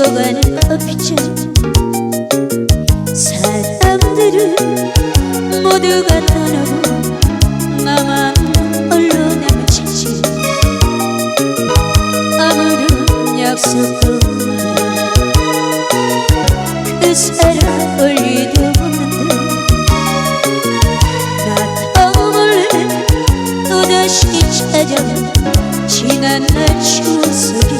식어가는 커피잔 사람들은 모두가 떠나고 나만 홀로 남은 자신 아무런 약속도 그 사람 멀리도 없는데. 나 떠올래 또다시 찾아온 지난 날 추억 속에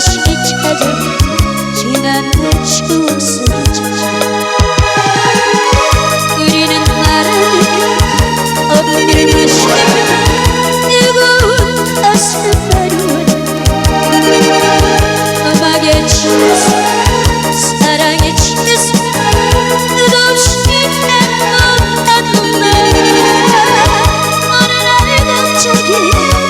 Aşk içecek, çiğnenmiş kılsın Thank you.